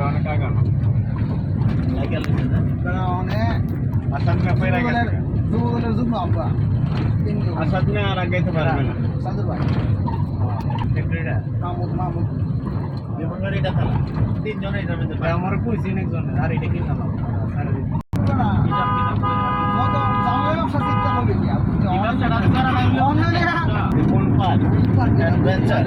অনেক আগানো আসাদ মেয়ে পয়লা গেছে আসাদ মেয়ে আর আগাইতে পারবে না ফ্যাক্টরিটা আমার কইছি একজন। আর এটা কি নাম কোন পাঁচ অ্যাডভেঞ্চার